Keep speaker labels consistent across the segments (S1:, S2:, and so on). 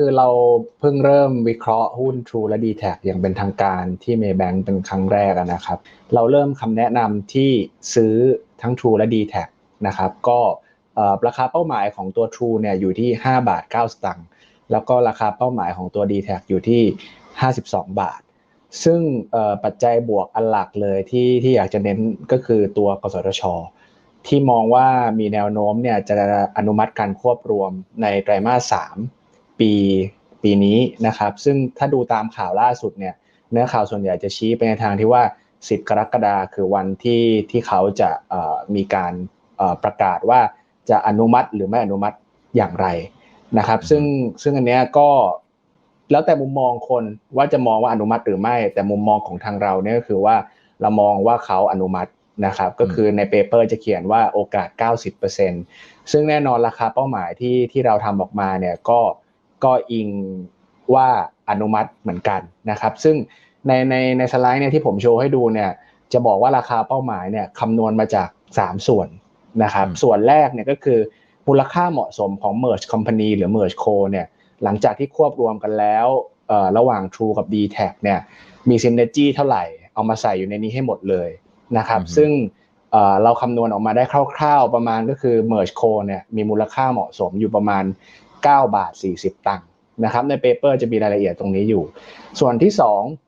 S1: คือเราเพิ่งเริ่มวิเคราะห์หุ้น True และ d t แทอย่างเป็นทางการที่ Maybank เป็นครั้งแรกนะครับ เราเริ่มคำแนะนำที่ซื้อทั้ง True และ d t แทนะครับ ก็ราคาเป้าหมายของตัว True เนี่ยอยู่ที่ 5 บาท 9 สตางค์แล้วก็ราคาเป้าหมายของตัว d t แทอยู่ที่ 52 บาท ซึ่งปัจจัยบวกอันหลักเลยที่ที่อยากจะเน้นก็คือตัวกสทชที่มองว่ามีแนวโน้มเนี่ยจะอนุมัติการควบรวมในไตรมาส3 ปีปีนี้นะครับ ซึ่งถ้าดูตามข่าวล่าสุดเนี่ยเนื้อข่าวส่วนใหญ่จะชี้ไปในทางที่ว่า 10 กรกฎาคือวันที่ที่เขาจะมีการประกาศว่าจะอนุมัติหรือไม่อนุมัติอย่างไรนะครับ ซึ่งซึ่งอันนี้ก็แล้วแต่มุมมองคนว่าจะมองว่าอนุมัติหรือไม่ แต่มุมมองของทางเราเนี่ยก็คือว่าเรามองว่าเขาอนุมัตินะครับก็คือในเปเปอร์จะเขียนว่าโอกาส 90%ซึ่งแน่นอนราคาเป้าหมายที่ที่เราทำออกมาเนี่ยก็ ก็อิงว่าอนุมัติเหมือนกันนะครับ ซึ่งในในในสไลด์เนี่ยที่ผมโชว์ให้ดูเนี่ยจะบอกว่าราคาเป้าหมายเนี่ยคำนวณมาจาก 3 ส่วนนะครับ ส่วนแรกเนี่ยก็คือมูลค่าเหมาะสมของ merge company หรือ merge co เนี่ยหลังจากที่ควบรวมกันแล้วระหว่าง True กับ d t แทเนี่ยมี synergy เท่าไหร่เอามาใส่อยู่ในนี้ให้หมดเลยนะครับ ซึ่งเราคำนวณออกมาได้คร่าวๆประมาณก็คือ merge co เนี่ยมีมูลค่าเหมาะสมอยู่ประมาณ 9 บาท 40 ตังค์นะครับในเปเปอร์จะมีรายละเอียดตรงนี้อยู่ ส่วนที่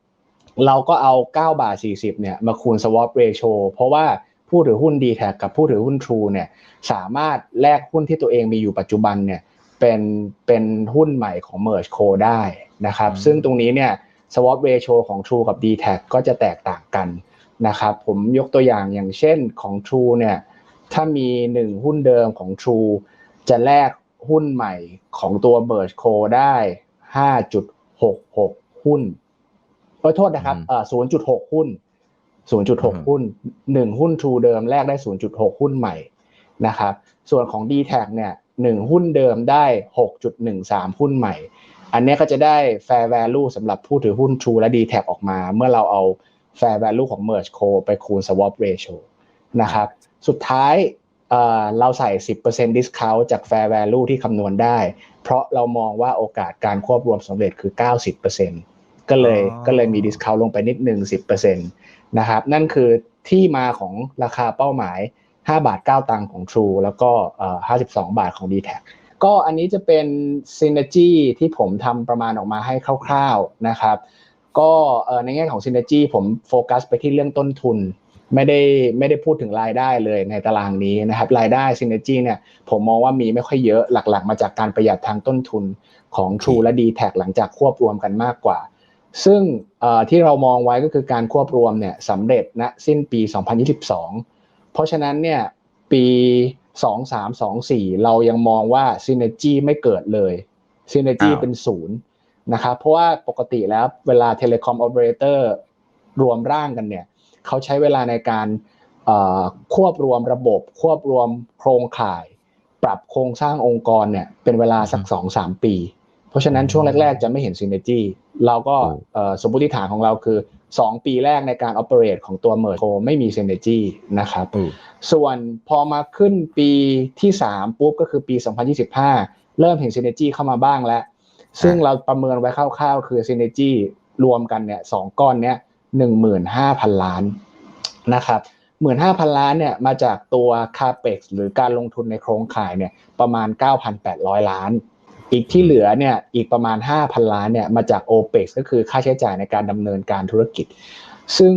S1: 2 เราก็เอา 9 บาท 40เนี่ยมาคูณ swap ratio เพราะว่าผู้ถือหุ้น d t แทกับผู้ถือหุ้น True เนี่ยสามารถแลกหุ้นที่ตัวเองมีอยู่ปัจจุบันเนี่ยเป็นเป็นหุ้นใหม่ของ Merge Co ได้นะครับซึ่งตรงนี้เนี่ย swap ratio ของ True กับ d t แทก็จะแตกต่างกันนะครับผมยกตัวอย่างอย่างเช่นของ True เนี่ยถ้ามี 1 หุ้นเดิมของ True จะแลก หุ้นใหม่ของตัว Merge Co ได้5.66หุ้นขอโทษนะครับเอ่อ0.6หุ้น0.6หุ้น1หุ้น True เดิมแลกได้0.6หุ้นใหม่นะครับ ส่วนของ d t แทเนี่ยหนึ่งหุ้นเดิมได้6.13หุ้นใหม่ อันนี้ก็จะได้ fair value สำหรับผู้ถือหุ้น True และ d t แทออกมา เมื่อเราเอา fair value ของ merge co ไปคูณ swap ratio นะครับ สุดท้าย เราใส่ 10% discount จาก fair value ที่คำนวณได้ เพราะเรามองว่าโอกาสการควบรวมสำเร็จคือ 90%ก็เลยก็เลยมี discount ลงไปนิดนึง10%นะครับนั่นคือที่มาของราคาเป้าหมาย 5 บาท 9 ตังค์ของ True แล้วก็ 52 บาทของ d t แทก็อันนี้จะเป็น Synergy ที่ผมทำประมาณออกมาให้คร่าวๆนะครับก็ในแง่ของ Synergy ผมโฟกัสไปที่เรื่องต้นทุน ไม่ได้ไม่ได้พูดถึงรายได้เลยในตารางนี้นะครับรายได้ Synergy เนี่ยผมมองว่ามีไม่ค่อยเยอะหลักๆ มาจากการประหยัดทางต้นทุนของ True และ d t แทหลังจากควบรวมกันมากกว่า ซึ่งที่เรามองไว้ก็คือการควบรวมเนี่ยสำเร็จณสิ้นปี 2022 เพราะฉะนั้นเนี่ยปี 2 3 2 4 เรายังมองว่าซีเนจีไม่เกิดเลยซีเนจีเป็นศูนย์นะครับเพราะว่าปกติแล้วเวลาเทเลคอมโอเปอเรเตอร์รวมร่างกันเนี่ย เขาใช้เวลาในการควบรวมระบบ ควบรวมโครงข่าย ปรับโครงสร้างองค์กรเนี่ยเป็นเวลาสักสองสามปี เพราะฉะนั้นช่วงแรก ๆ จะไม่เห็นซีเนจีเราก็สมมติฐานของเราคือสองปีแรกในการ operate ของตัว merge ไม่มี synergy นะครับส่วนพอมาขึ้นปีที่สามปุ๊บก็คือปี 2025 เริ่มเห็น synergy เข้ามาบ้างแล้ว ซึ่งเราประเมินไว้คร่าวๆ คือ synergy รวมกันเนี่ยสองก้อนเนี้ย หนึ่งหมื่นห้าพันล้านนะครับหมื่นห้าพันล้านเนี่ยมาจากตัว capex หรือการลงทุนในโครงข่ายเนี่ยประมาณ 9,800 ล้าน อีกที่เหลือเนี่ยอีกประมาณ 5,000 ล้านเนี่ยมาจาก OPEX ก็คือค่าใช้จ่ายในการดำเนินการธุรกิจ ซึ่ง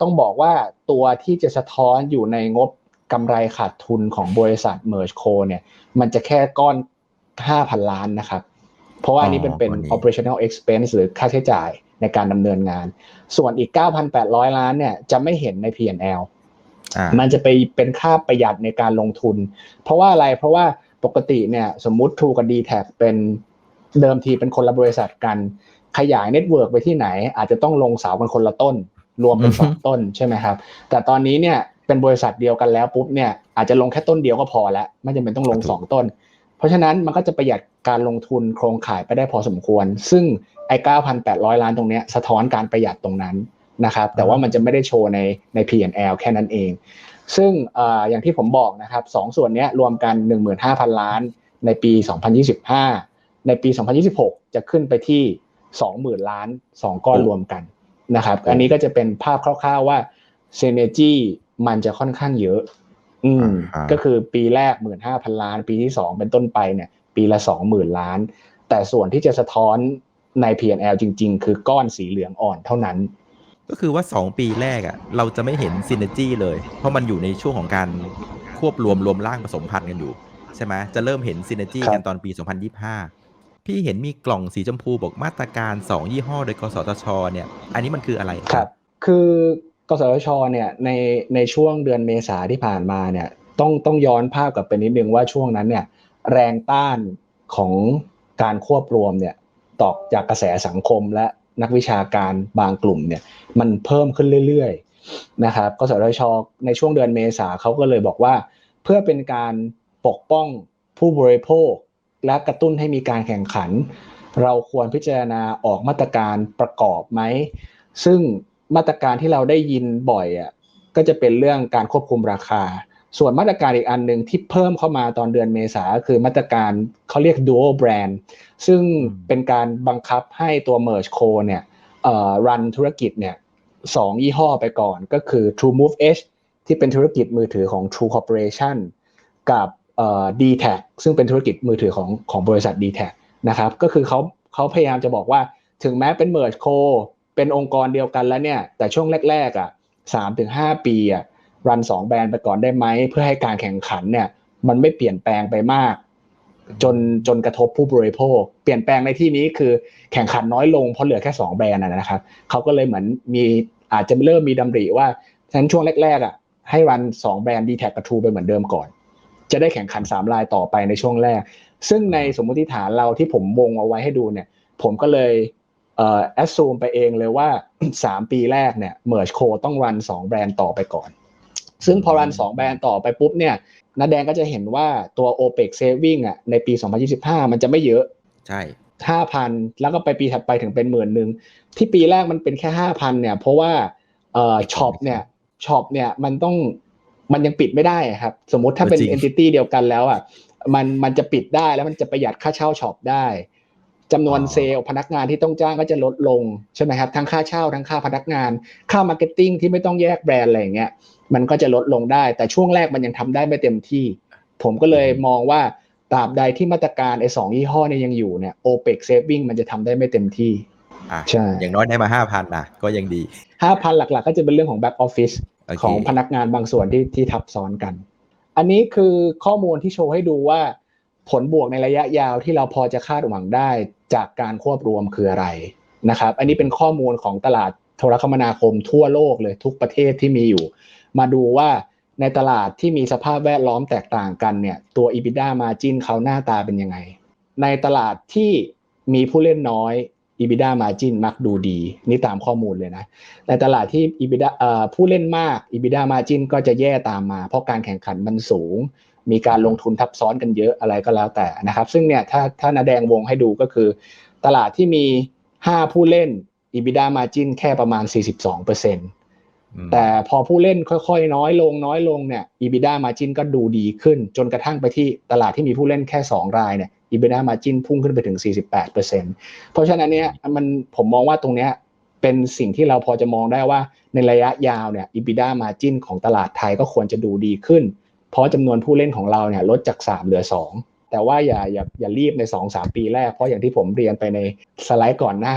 S1: ต้องบอกว่าตัวที่จะสะท้อนอยู่ในงบกำไรขาดทุนของบริษัท Merge Co เนี่ยมันจะแค่ก้อน 5,000 ล้านนะครับ เพราะว่าอันนี้เป็นเป็น operational expense หรือค่าใช้จ่าย ในการดำเนินงาน ส่วนอีก 9,800 ล้านเนี่ยจะไม่เห็นใน P&L มันจะไปเป็นค่าประหยัดในการลงทุน เพราะว่าอะไรเพราะว่าปกติเนี่ยสมมุติ True กับ d t แทเป็นเดิมทีเป็นคนละบริษัทกัน ขยายเน็ตเวิร์กไปที่ไหน อาจจะต้องลงเสาเป็นคนละต้น รวมเป็นสองต้นใช่ไหมครับ แต่ตอนนี้เนี่ยเป็นบริษัทเดียวกันแล้วปุ๊บเนี่ยอาจจะลงแค่ต้นเดียวก็พอแล้วไม่จำเป็นต้องลงสองต้น เพราะฉะนั้นมันก็จะประหยัดการลงทุนโครงข่ายไปได้พอสมควร ซึ่งไอ้9,800 ล้านตรงนี้สะท้อนการประหยัดตรงนั้นนะครับ แต่ว่ามันจะไม่ได้โชว์ในใน P&L แค่นั้นเอง ซึ่งอย่างที่ผมบอกนะครับสองส่วนนี้รวมกัน 15,000 ล้านในปี 2025 ในปี 2026 จะขึ้นไปที่ 20,000 ล้าน 2 ก้อนรวมกันนะครับ อันนี้ก็จะเป็นภาพคร่าวๆว่าเซเนจีมันจะค่อนข้างเยอะ อืมก็คือปีแรก15,000ล้าน ปีที่2เป็นต้นไปเนี่ย ปีละ20,000ล้าน แต่ส่วนที่จะสะท้อนใน P&L จริง ๆ คือก้อนสีเหลืองอ่อนเท่านั้น
S2: ก็คือว่า 2 ปีแรกอะ่ะ เราจะไม่เห็นซินเนจี้เลย เพราะมันอยู่ในช่วงของการควบรวมรวมร่างผสมพันธุ์กันอยู่ ใช่ไหมจะเริ่มเห็นซินเนจี้
S1: ครับ
S2: กันตอนปี 2025 พี่เห็นมีกล่องสีชมพูบอกมาตรการ 2 ยี่ห้อโดยกสทชเนี่ย อันนี้มันคืออะไร
S1: ครับ คือ กสทชเนี่ยในในช่วงเดือนเมษาที่ผ่านมาเนี่ยต้องต้องย้อนภาพกลับไปนิดนึงว่าช่วงนั้นเนี่ยแรงต้านของการควบรวมเนี่ยตอกจากกระแสสังคมและนักวิชาการบางกลุ่มเนี่ยมันเพิ่มขึ้นเรื่อยๆนะครับกสทช ในช่วงเดือนเมษาเขาก็เลยบอกว่า เพื่อเป็นการปกป้องผู้บริโภค และกระตุ้นให้มีการแข่งขัน เราควรพิจารณาออกมาตรการประกอบไหม ซึ่ง มาตรการที่เราได้ยินบ่อยอะก็จะเป็นเรื่องการควบคุมราคา ส่วนมาตรการอีกอันหนึ่งที่เพิ่มเข้ามาตอนเดือนเมษาคือมาตรการเขาเรียก dual brand ซึ่งเป็นการบังคับให้ตัว merge co เนี่ยเอ่อรันธุรกิจเนี่ยสองยี่ห้อไปก่อนก็คือ True Move Edge ที่เป็นธุรกิจมือถือของ True Corporation กับเอ่อ d t a c ซึ่งเป็นธุรกิจมือถือของของบริษัท d t a c นะครับก็คือเขาเขาพยายามจะบอกว่าถึงแม้เป็น merge co เป็นองค์กรเดียวกันแล้วเนี่ย แต่ช่วงแรกๆอะสามถึงห้าปีอะรันสองแบรนด์ไปก่อนได้ไหม เพื่อให้การแข่งขันเนี่ย มันไม่เปลี่ยนแปลงไปมาก จนจนกระทบผู้บริโภค เปลี่ยนแปลงในที่นี้คือแข่งขันน้อยลงเพราะเหลือแค่สองแบรนด์นะครับเขาก็เลยเหมือนมีอาจจะเริ่มมีดำริว่าฉะนั้นช่วงแรกๆอะให้รันสองแบรนด์ดีแท็กกับทูไปเหมือนเดิมก่อน จะได้แข่งขันสามรายต่อไปในช่วงแรก ซึ่งในสมมติฐานเราที่ผมวงเอาไว้ให้ดูเนี่ย ผมก็เลย แอดซูมไปเองเลยว่า 3 ปีแรกเนี่ย Merge Co ต้องรัน 2 แบรนด์ต่อไปก่อน ซึ่งพอรัน 2 แบรนด์ต่อไปปุ๊บเนี่ยนาแดงก็จะเห็นว่าตัว OPEC Saving อะในปี 2025 มันจะไม่เยอะ
S2: ใช่
S1: 5,000แล้วก็ไปปีถัดไปถึงเป็นหมื่นหนึ่งที่ปีแรกมันเป็นแค่5,000เนี่ยเพราะว่าเอ่อช็อปเนี่ยช็อปเนี่ยมันต้องมันยังปิดไม่ได้อะครับ สมมุติถ้าเป็น
S2: จริง
S1: entity เดียวกันแล้วอะมันมันจะปิดได้แล้วมันจะประหยัดค่าเช่าช็อปได้ จำนวนเซลล์พนักงานที่ต้องจ้างก็จะลดลงใช่ไหมครับทั้งค่าเช่าทั้งค่าพนักงาน ค่ามาร์เก็ตติ้งที่ไม่ต้องแยกแบรนด์อะไรอย่างเงี้ยมันก็จะลดลงได้ แต่ช่วงแรกมันยังทำได้ไม่เต็มที่ ผมก็เลยมองว่าตราบใดที่มาตรการไอ้สองยี่ห้อเนี่ยยังอยู่เนี่ย OPEC saving มันจะทำได้ไม่เต็มที่
S2: อะ
S1: ใช่
S2: อย่างน้อยได้มาห้าพันนะก็ยังดี
S1: ห้าพันหลักๆ ก็จะเป็นเรื่องของ back office
S2: โอเค
S1: ของพนักงานบางส่วนที่ที่ทับซ้อนกัน อันนี้คือข้อมูลที่โชว์ให้ดูว่า ผลบวกในระยะยาวที่เราพอจะคาดหวังได้จากการควบรวมคืออะไรนะครับ อันนี้เป็นข้อมูลของตลาดโทรคมนาคมทั่วโลกเลยทุกประเทศที่มีอยู่ มาดูว่าในตลาดที่มีสภาพแวดล้อมแตกต่างกันเนี่ยตัว EBITDA margin เขาหน้าตาเป็นยังไง ในตลาดที่มีผู้เล่นน้อย EBITDA margin มักดูดี นี่ตามข้อมูลเลยนะ ในตลาดที่ EBITDA ผู้เล่นมาก EBITDA margin ก็จะแย่ตามมา เพราะการแข่งขันมันสูง มีการลงทุนทับซ้อนกันเยอะอะไรก็แล้วแต่นะครับ ซึ่งเนี่ยถ้าถ้านาแดงวงให้ดูก็คือ ตลาดที่มี 5 ผู้เล่น EBITDA margin แค่ประมาณ 42%
S2: อืม
S1: แต่พอผู้เล่นค่อยๆ น้อยลงน้อยลงเนี่ย EBITDA margin ก็ดูดีขึ้น จนกระทั่งไปที่ตลาดที่มีผู้เล่นแค่ 2 รายเนี่ย EBITDA margin พุ่งขึ้นไปถึง 48%เพราะฉะนั้นเนี่ยมันผมมองว่าตรงเนี้ยเป็นสิ่งที่เราพอจะมองได้ว่าในระยะยาวเนี่ย EBITDA margin ของตลาดไทยก็ควรจะดูดีขึ้น เพราะจำนวนผู้เล่นของเราเนี่ยลดจาก 3 เหลือ 2 แต่ว่าอย่าอย่าอย่ารีบใน 2-3 ปีแรก เพราะอย่างที่ผมเรียนไปในสไลด์ก่อนหน้า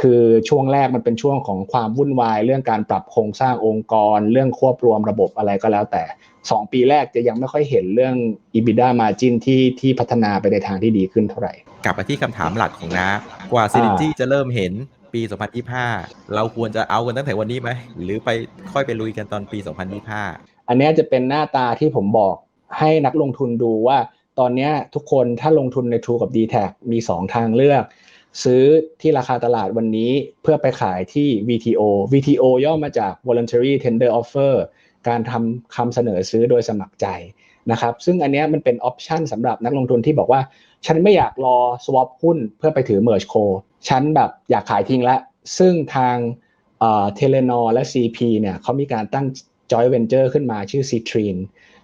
S1: คือช่วงแรกมันเป็นช่วงของความวุ่นวาย เรื่องการปรับโครงสร้างองค์กร เรื่องควบรวมระบบอะไรก็แล้วแต่ 2 ปีแรกจะยังไม่ค่อยเห็นเรื่อง EBITDA margin ที่ที่พัฒนาไปในทางที่ดีขึ้นเท่าไหร่
S2: กลับมาที่คำถามหลักของน้ากว่าซินจี้จะเริ่มเห็นปี 2025 เราควรจะเอากันตั้งแต่วันนี้ไหม หรือไปค่อยไปลุยกันตอนปี 2025
S1: อันนี้จะเป็นหน้าตาที่ผมบอกให้นักลงทุนดูว่าตอนนี้ทุกคนถ้าลงทุนใน True กับ d t แทมี 2 ทางเลือก ซื้อที่ราคาตลาดวันนี้เพื่อไปขายที่ VTO VTO ย่อมาจาก Voluntary Tender Offer การทำคำเสนอซื้อโดยสมัครใจนะครับซึ่งอันนี้มันเป็นออปชันสำหรับนักลงทุนที่บอกว่า ฉันไม่อยากรอ swap หุ้นเพื่อไปถือ merge co ฉันแบบอยากขายทิ้งล้วซึ่งทางเทเลนอและ CP เนี่ยเขามีการตั้ง joint venture ขึ้นมาชื่อ c i t r i n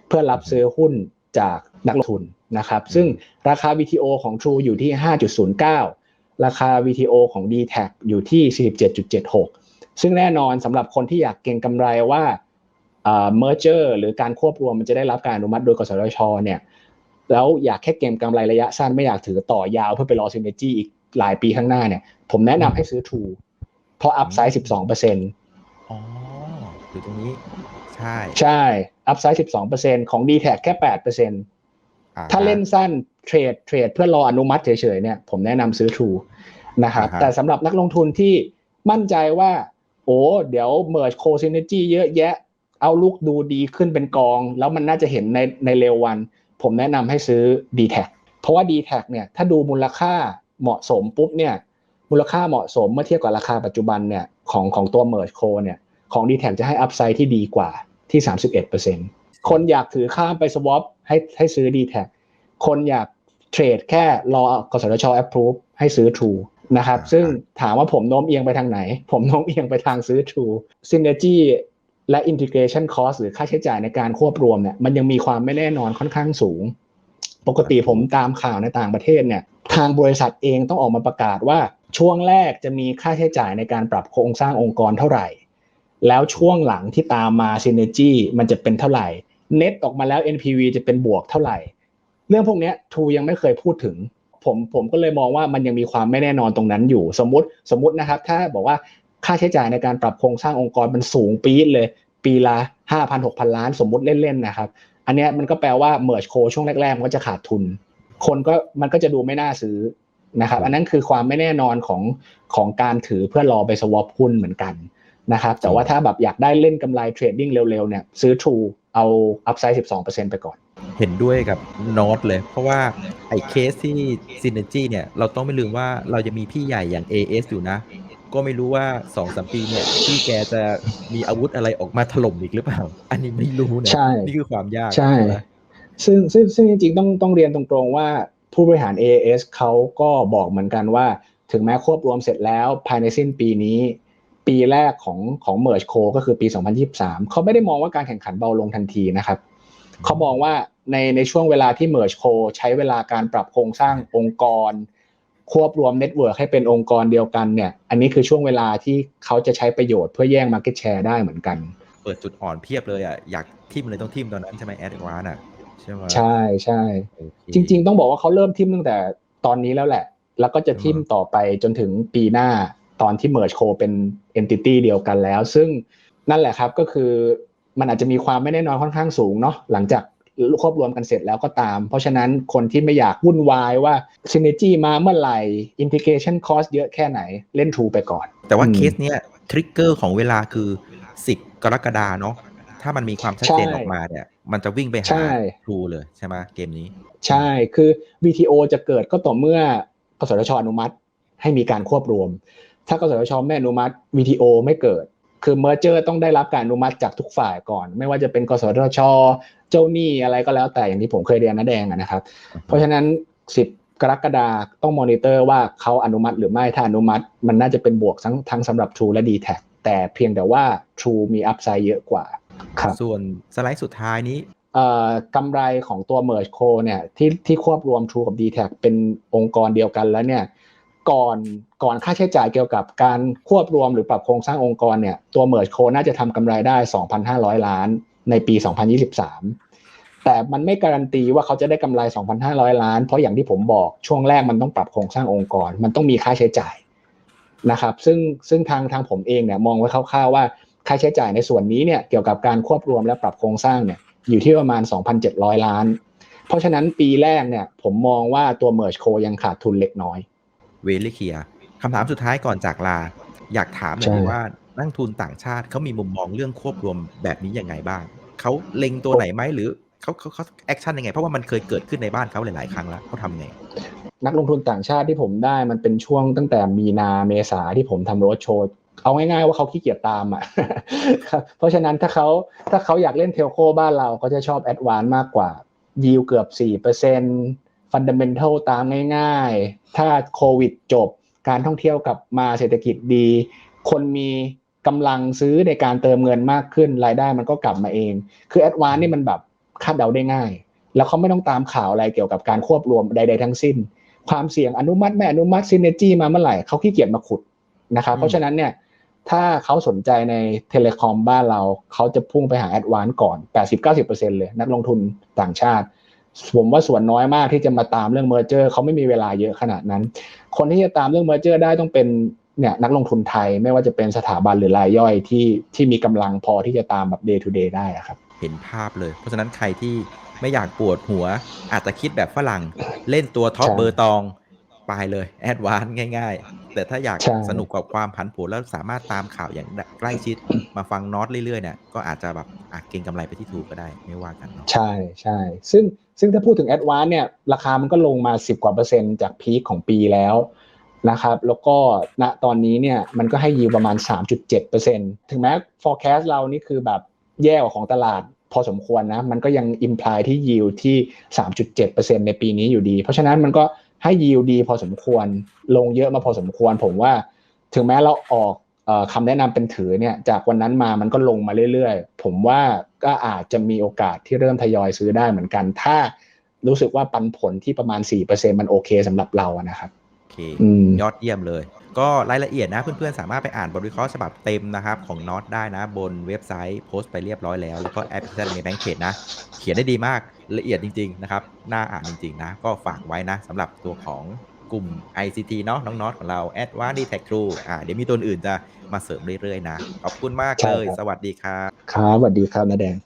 S1: เพื่อรับซื้อหุ้นจากนักลงทุนนะครับ ซึ่งราคา VTO ของ True อยู่ที่ 5.09 ราคา VTO ของ d t แทอยู่ที่ 47.76 ซึ่งแน่นอนสำหรับคนที่อยากเก็งกำไรว่าเอ่อ merger หรือการควบรวมมันจะได้รับการอนุมัติโดยกสทชเนี่ยแล้วอยากแค่เก็งกำไรระยะสั้นไม่อยากถือต่อยาวเพื่อไปรอซินเนจีอีกหลายปีข้างหน้าเนี่ย ผมแนะนำให้ซื้อ True เพราะอัพไซด์12%
S2: อ๋ออยู่ตรงนี้ ใช่
S1: ใช่อัพไซด์12%ของ d t แทแค่8%
S2: อ่
S1: ถ้าเล่นสั้นเทรดเทรดเพื่อรออนุมัติเฉยๆเนี่ยผมแนะนำซื้อ True นะครับ
S2: อ่าฮะ
S1: แต่สำหรับนักลงทุนที่มั่นใจว่า โอ้เดี๋ยว merge co synergy เยอะแยะ เอาลูกดูดีขึ้นเป็นกอง แล้วมันน่าจะเห็นในในเร็ววัน ผมแนะนำให้ซื้อ d t แทเพราะว่า d t แทเนี่ยถ้าดูมูลค่าเหมาะสมปุ๊บเนี่ยมูลค่าเหมาะสมเมื่อเทียบกับราคาปัจจุบันเนี่ยของของตัว merge co เนี่ย ของ d t แทจะให้อัพไซด์ที่ดีกว่าที่ 31%คนอยากถือข้ามไป swap ให้ให้ซื้อ d t แทคนอยากเทรดแค่รอกสทช approve ให้ซื้อ True นะครับ
S2: อ่า
S1: ซึ่งถามว่าผมโน้มเอียงไปทางไหน ผมโน้มเอียงไปทางซื้อ True Synergy และ Integration Cost หรือค่าใช้จ่ายในการควบรวมเนี่ยมันยังมีความไม่แน่นอนค่อนข้างสูง ปกติผมตามข่าวในต่างประเทศเนี่ยทางบริษัทเองต้องออกมาประกาศว่าช่วงแรกจะมีค่าใช้จ่ายในการปรับโครงสร้างองค์กรเท่าไหร่ แล้วช่วงหลังที่ตามมา Synergy มันจะเป็นเท่าไหร่ Net ออกมาแล้ว NPV จะเป็นบวกเท่าไหร่ เรื่องพวกนี้ทูยังไม่เคยพูดถึง ผมผมก็เลยมองว่ามันยังมีความไม่แน่นอนตรงนั้นอยู่ สมมติสมมตินะครับ ถ้าบอกว่าค่าใช้จ่ายในการปรับโครงสร้างองค์กรมันสูงปี๊ดเลย ปีละห้าพันหกพันล้าน สมมติเล่นๆนะครับ อันนี้มันก็แปลว่า merge co ช่วงแรกๆ มันก็จะขาดทุน คนก็มันก็จะดูไม่น่าซื้อนะครับ อันนั้นคือความไม่แน่นอนของของการถือเพื่อรอไป swap หุ้นเหมือนกัน นะครับแต่ว่าถ้าแบบอยากได้เล่นกำไรเทรดดิ้งเร็วๆเนี่ยซื้อ True เอา upside 12%ไปก่อน
S2: เห็นด้วยกับโน้ตเลย เพราะว่าไอ้เคสที่ Synergy เนี่ยเราต้องไม่ลืมว่าเราจะมีพี่ใหญ่อย่าง AS อยู่นะ ก็ไม่รู้ว่า2อสปีเนี่ยพี่แกจะมีอาวุธอะไรออกมาถล่มอีกหรือเปล่า อันนี้ไม่รู้นะ
S1: ใช่
S2: นี่คือความยาก
S1: ใช่
S2: ไหม
S1: ซึ่งซึ่งซึ่งจริงๆต้องต้องเรียนตรงๆว่าผู้บริหาร AAS เขาก็บอกเหมือนกันว่า ถึงแม้ควบรวมเสร็จแล้วภายในสิ้นปีนี้ ปีแรกของของ Merge Co ก็คือปี 2023 เขาไม่ได้มองว่าการแข่งขันเบาลงทันทีนะครับเขามองว่าในในช่วงเวลาที่ Merge Co ใช้เวลาการปรับโครงสร้างองค์กร ควบรวมเน็ตเวิร์กให้เป็นองค์กรเดียวกันเนี่ย อันนี้คือช่วงเวลาที่เขาจะใช้ประโยชน์เพื่อแย่ง Market Share ได้เหมือนกัน
S2: เปิดจุดอ่อนเพียบเลยอะอยากทิมเลยต้องทิมตอนนั้นใช่ไหมแอดวานอะใช่ไหม
S1: ใช่ใช่
S2: โอเค
S1: จริง ๆ ต้องบอกว่าเขาเริ่มทิมตั้งแต่ตอนนี้แล้วแหละ แล้วก็จะทิมต่อไปจนถึงปีหน้า ตอนที่ Merge Co เป็น Entity เดียวกันแล้ว ซึ่งนั่นแหละครับก็คือมันอาจจะมีความไม่แน่นอนค่อนข้างสูงเนาะหลังจากควบรวมกันเสร็จแล้วก็ตาม เพราะฉะนั้นคนที่ไม่อยากวุ่นวายว่า Synergy มาเมื่อไหร่ Integration Cost เยอะแค่ไหนเล่น True ไปก่อน
S2: แต่ว่า
S1: อืม
S2: เคสเนี้ยทริกเกอร์ของเวลาคือ 10 กรกฎาเนาะถ้ามันมีความชัดเจน
S1: ใช่
S2: ออกมาเนี่ย มันจะวิ่งไป
S1: ใช่
S2: หาทรูเลยใช่ไหมเกมนี้
S1: ใช่คือ VTO จะเกิดก็ต่อเมื่อกสทชอนุมัติให้มีการควบรวม ถ้ากสทชไม่อนุมัติ VTO ไม่เกิด คือ merger ต้องได้รับการอนุมัติจากทุกฝ่ายก่อน ไม่ว่าจะเป็นกสทช เจ้าหนี้อะไรก็แล้วแต่อย่างที่ผมเคยเรียนนะแดงอะนะครับ เพราะฉะนั้น 10 กรกฎาต้องมอนิเตอร์ว่าเขาอนุมัติหรือไม่ถ้าอนุมัติมันน่าจะเป็นบวกทั้งทั้งสำหรับ True และ d t แทแต่เพียงแต่ว่า True มีอัพไซด์เยอะกว่าครับ
S2: ส่วนสไลด์สุดท้ายนี้
S1: เอ่อกำไรของตัว Merge Co เนี่ยที่ที่ควบรวม True กับ d t แทเป็นองค์กรเดียวกันแล้วเนี่ย ก่อนก่อนค่าใช้จ่ายเกี่ยวกับการควบรวมหรือปรับโครงสร้างองค์กรเนี่ยตัว Merge Co น่าจะทำกำไรได้ 2,500 ล้านในปี 2023 แต่มันไม่การันตีว่าเขาจะได้กำไร 2,500 ล้าน เพราะอย่างที่ผมบอกช่วงแรกมันต้องปรับโครงสร้างองค์กร มันต้องมีค่าใช้จ่ายนะครับ ซึ่งซึ่งทางทางผมเองเนี่ยมองไว้คร่าวๆว่าค่าใช้จ่ายในส่วนนี้เนี่ยเกี่ยวกับการควบรวมและปรับโครงสร้างเนี่ยอยู่ที่ประมาณ 2,700 ล้าน เพราะฉะนั้นปีแรกเนี่ยผมมองว่าตัว Merge Co ยังขาดทุนเล็กน้อย
S2: เวลิเคียคำถามสุดท้ายก่อนจากลา อยากถามหน่อย
S1: ใช่
S2: ว่านักทุนต่างชาติเขามีมุมมองเรื่องควบรวมแบบนี้ยังไงบ้างเขาเล็งตัวไหนไหมหรือเขาเขาเขาแอคชั่นยังไง เพราะว่ามันเคยเกิดขึ้นในบ้านเขาหลาย ๆ ครั้งแล้วเขาทำไง
S1: นักลงทุนต่างชาติที่ผมได้มันเป็นช่วงตั้งแต่มีนาเมษาที่ผมทำโรดโชว์เอาง่ายๆว่าเขาขี้เกียจตามอะครับเพราะฉะนั้นถ้าเขาถ้าเขาอยากเล่นเทลโคบ้านเราก็จะชอบแอดวานมากกว่ายิวเกือบ4% ฟันเดเมนทัลตามง่าย ๆ ถ้าโควิดจบ การท่องเที่ยวกลับมาเศรษฐกิจดี คนมีกำลังซื้อในการเติมเงินมากขึ้นรายได้มันก็กลับมาเอง คือแอดวานนี่มันแบบคาดเดาได้ง่าย แล้วเขาไม่ต้องตามข่าวอะไรเกี่ยวกับการควบรวมใด ๆ ทั้งสิ้น ความเสี่ยงอนุมัติไม่อนุมัติซินเนจีมาเมื่อไหร่เขาขี้เกียจมาขุดนะครับเพราะฉะนั้นเนี่ยถ้าเขาสนใจในเทเลคอมบ้านเรา เขาจะพุ่งไปหาแอดวานก่อน 80-90%เลยนักลงทุนต่างชาติ ผมว่าส่วนน้อยมากที่จะมาตามเรื่องเมอร์เจอร์เขาไม่มีเวลาเยอะขนาดนั้น คนที่จะตามเรื่องเมอร์เจอร์ได้ต้องเป็นเนี่ยนักลงทุนไทยไม่ว่าจะเป็นสถาบันหรือรายย่อยที่ที่มีกำลังพอที่จะตามแบบ day to day ได้อะครับ
S2: เห็นภาพเลย เพราะฉะนั้นใครที่ไม่อยากปวดหัวอาจจะคิดแบบฝรั่งเล่นตัวท็อป
S1: ใช่
S2: เบอร์ตอง ไปเลยแอดวานง่ายๆ แต่ถ้าอยาก
S1: ใช่
S2: สนุกกับความผันผวนแล้วสามารถตามข่าวอย่างใกล้ชิดมาฟังน็อตเรื่อยๆเนี่ยก็อาจจะแบบอะเก็งกำไรไปที่ถูกก็ได้ไม่ว่ากันเนาะ
S1: ใช่ใช่ซึ่งซึ่งถ้าพูดถึงแอดวานเนี่ยราคามันก็ลงมา 10 กว่าเปอร์เซ็นต์จากพีคของปีแล้วนะครับแล้วก็ณตอนนี้เนี่ยมันก็ให้ยิวประมาณ 3.7%ถึงแม้ forecast เรานี่คือแบบแย่กว่าของตลาดพอสมควรนะ มันก็ยัง imply ที่ยิวที่ 3.7%ในปีนี้อยู่ดี เพราะฉะนั้นมันก็ ให้ยิวดีพอสมควรลงเยอะมาพอสมควร ผมว่าถึงแม้เราออกเอ่อคำแนะนำเป็นถือเนี่ยจากวันนั้นมามันก็ลงมาเรื่อยๆ ผมว่าก็อาจจะมีโอกาสที่เริ่มทยอยซื้อได้เหมือนกัน ถ้ารู้สึกว่าปันผลที่ประมาณ 4%มันโอเคสำหรับเราอะนะครับ
S2: โอเค
S1: อืม
S2: ยอดเยี่ยมเลย ก็รายละเอียดนะเพื่อนๆ สามารถไปอ่านบทวิเคราะห์ฉบับเต็มนะครับ ของน็อตได้นะ บนเว็บไซต์โพสต์ไปเรียบร้อยแล้ว แล้วก็แอปพลิเคชันในแบงค์เขตนะ เขียนได้ดีมาก ละเอียดจริง ๆ นะครับ น่าอ่านจริง ๆ นะ ก็ฝากไว้นะสำหรับตัวของกลุ่ม ICT เนาะน้องน็อตของเรา a d v a n c e d Tech True อ่าเดี๋ยวมีตัวอื่นจะมาเสริมเรื่อย ๆ นะ ขอบคุณมาก
S1: ใช่
S2: เลย
S1: ครับ
S2: สวัสดีครับ
S1: ครับสวัสดีครับนาแดง